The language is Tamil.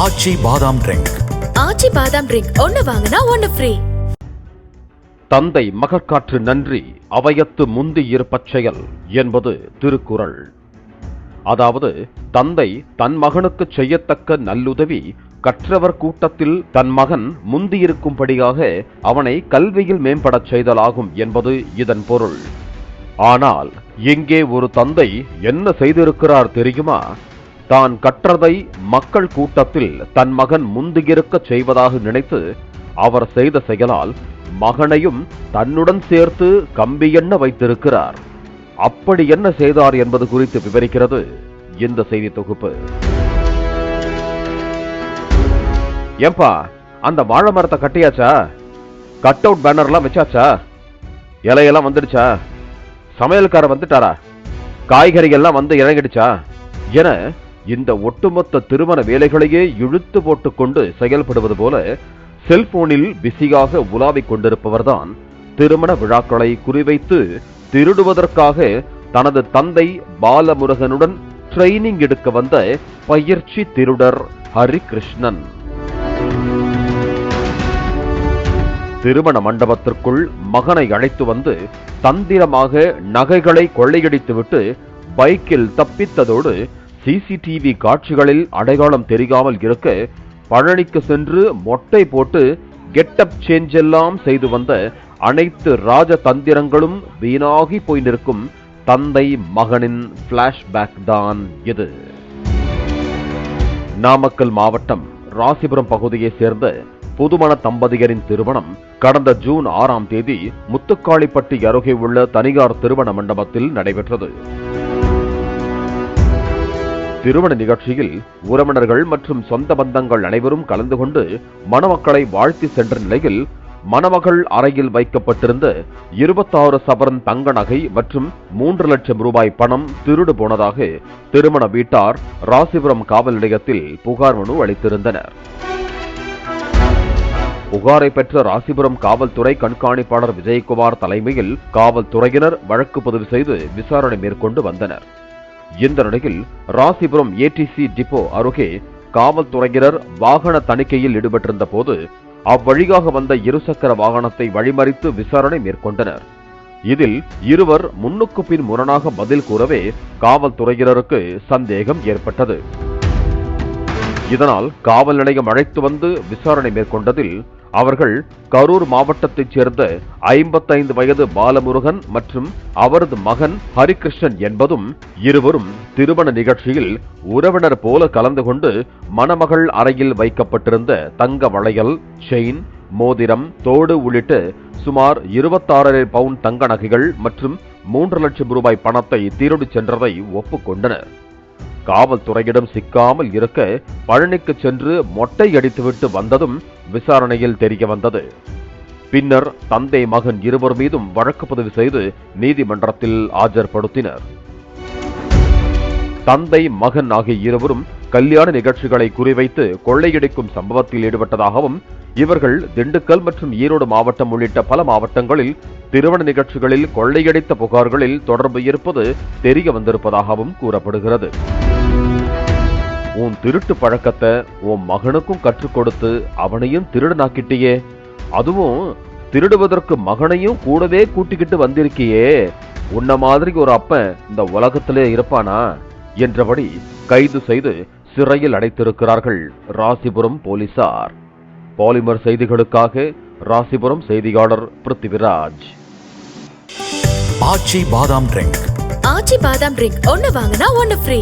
ஆச்சி பாதாம் ட்ரிங்க். ஆச்சி பாதாம் ட்ரிங்க். ஒன்னு வாங்கினா ஒன்னு ஃப்ரீ தந்தை மகற்காற்று நன்றி அவையத்து முந்தி இருப்பச் செயல் என்பது திருக்குறள். அதாவது தந்தை தன் மகனுக்கு செய்யத்தக்க நல்லுதவி கற்றவர் கூட்டத்தில் தன் மகன் முந்தியிருக்கும்படியாக அவனை கல்வியில் மேம்படச் செய்தலாகும் என்பது இதன் பொருள். ஆனால் இங்கே ஒரு தந்தை என்ன செய்திருக்கிறார் தெரியுமா? தான் கற்றதை மக்கள் கூட்டத்தில் தன் மகன் முந்துகிருக்க செய்வதாக நினைத்து அவர் செய்த செயலால் மகனையும் தன்னுடன் சேர்த்து கம்பி எண்ண வைத்திருக்கிறார். அப்படி என்ன செய்தார் என்பது குறித்து விவரிக்கிறது இந்த செய்தி தொகுப்பு. ஏன்பா அந்த வாழை மரத்தை கட்டியாச்சா? Cut out பேனர்லாம் வச்சாச்சா? இலையெல்லாம் வந்துடுச்சா? சமையல்காரர் வந்துட்டாரா? காய்கறிகள்லாம் வந்து இறங்கிடுச்சா? என இந்த ஒட்டுமொத்த திருமண வேலைகளையே இழுத்து போட்டுக்கொண்டு செயல்படுவது போல செல்போனில் பிஸியாக உலாவிக் கொண்டிருப்பவர்தான் திருமண விழாக்களை குறிவைத்து திருடுவதற்காக தனது தந்தை பாலமுருகனுடன் ட்ரைனிங் எடுக்க வந்த பயிற்சி திருடர் ஹரிகிருஷ்ணன். திருமண மண்டபத்திற்குள் மகனை அழைத்து வந்து தந்திரமாக நகைகளை கொள்ளையடித்துவிட்டு பைக்கில் தப்பித்ததோடு சிசிடிவி காட்சிகளில் அடையாளம் தெரியாமல் இருக்க பழனிக்கு சென்று மொட்டை போட்டு கெட்டப் சேஞ்ச் எல்லாம் செய்து வந்த அனைத்து ராஜதந்திரங்களும் வீணாகி போய் நிற்கும் தந்தை மகனின் பிளாஷ்பேக் தான் இது. நாமக்கல் மாவட்டம் ராசிபுரம் பகுதியைச் சேர்ந்த புதுமண தம்பதியரின் திருமணம் கடந்த ஜூன் ஆறாம் தேதி முத்துக்காளிப்பட்டி அருகே உள்ள தனியார் திருமண மண்டபத்தில் நடைபெற்றது. திருமண நிகழ்ச்சியில் உறவினர்கள் மற்றும் சொந்த பந்தங்கள் அனைவரும் கலந்து கொண்டு மணமக்களை வாழ்த்தி சென்ற நிலையில் மணமகள் அறையில் வைக்கப்பட்டிருந்த இருபத்தாறு சவரன் தங்க நகை மற்றும் மூன்று லட்சம் ரூபாய் பணம் திருடு போனதாக திருமண வீட்டார் ராசிபுரம் காவல் நிலையத்தில் புகார் மனு அளித்திருந்தனர். புகாரை பெற்ற ராசிபுரம் காவல்துறை கண்காணிப்பாளர் விஜயகுமார் தலைமையில் காவல்துறையினர் வழக்கு பதிவு செய்து விசாரணை மேற்கொண்டு வந்தனர். இந்த நிலையில் ராசிபுரம் ஏடிசி டிப்போ அருகே காவல்துறையினர் வாகன தணிக்கையில் ஈடுபட்டிருந்த போது அவ்வழியாக வந்த இருசக்கர வாகனத்தை வழிமறித்து விசாரணை மேற்கொண்டனர். இதில் இருவர் முன்னுக்கு பின் முரணாக பதில் கூறவே காவல்துறையினருக்கு சந்தேகம் ஏற்பட்டது. இதனால் காவல் நிலையம் அழைத்து வந்து விசாரணை மேற்கொண்டதில் அவர்கள் கரூர் மாவட்டத்தைச் சேர்ந்த ஐம்பத்தைந்து வயது பாலமுருகன் மற்றும் அவரது மகன் ஹரிகிருஷ்ணன் என்பதும் இருவரும் திருமண நிகழ்ச்சியில் உறவினர் போல கலந்து கொண்டு மணமகள் அறையில் வைக்கப்பட்டிருந்த தங்க வளையல் செயின் மோதிரம் தோடு உள்ளிட்ட சுமார் இருபத்தாறரை பவுன் தங்க நகைகள் மற்றும் மூன்று லட்சம் ரூபாய் பணத்தை திருடிச் சென்றதை ஒப்புக்கொண்டனர் காவல்துறையிடம் சிக்காமல் இருக்க பழனிக்கு சென்று மொட்டை அடித்துவிட்டு வந்ததும் விசாரணையில் தெரிய வந்தது. பின்னர் தந்தை மகன் இருவர் மீதும் வழக்கு பதிவு செய்து நீதிமன்றத்தில் ஆஜர்படுத்தினர். தந்தை மகன் ஆகிய இருவரும் கல்யாண நிகழ்ச்சிகளை குறிவைத்து கொள்ளையடிக்கும் சம்பவத்தில் ஈடுபட்டதாகவும் இவர்கள் திண்டுக்கல் மற்றும் ஈரோடு மாவட்டம் உள்ளிட்ட பல மாவட்டங்களில் திருமண நிகழ்ச்சிகளில் கொள்ளையடித்த புகார்களில் தொடர்பு இருப்பது தெரிய வந்திருப்பதாகவும் கூறப்படுகிறது. உன் திருட்டு பழக்கத்தை உன் மகனுக்கும் கற்றுக் கொடுத்து அவனையும் திருடனாக்கிட்டியே. அதுவும் திருடுவதற்கு மகனையும் கூடவே கூட்டிக்கிட்டு வந்திருக்கியே. உன்ன மாதிரி ஒரு அப்பன் இந்த உலகத்திலே இருப்பானா? என்றபடி கைது செய்து சிறையில் அடைத்திருக்கிறார்கள் ராசிபுரம் போலீசார். பாலிமர் செய்திகளுக்காக ராசிபுரம் செய்தியாளர் பிருத்திவிராஜ். ஆச்சி பாதாம் ட்ரிங்க். ஆச்சி பாதாம் ட்ரிங்க் ஒன்னு வாங்கினா ஒன்னு ஃப்ரீ.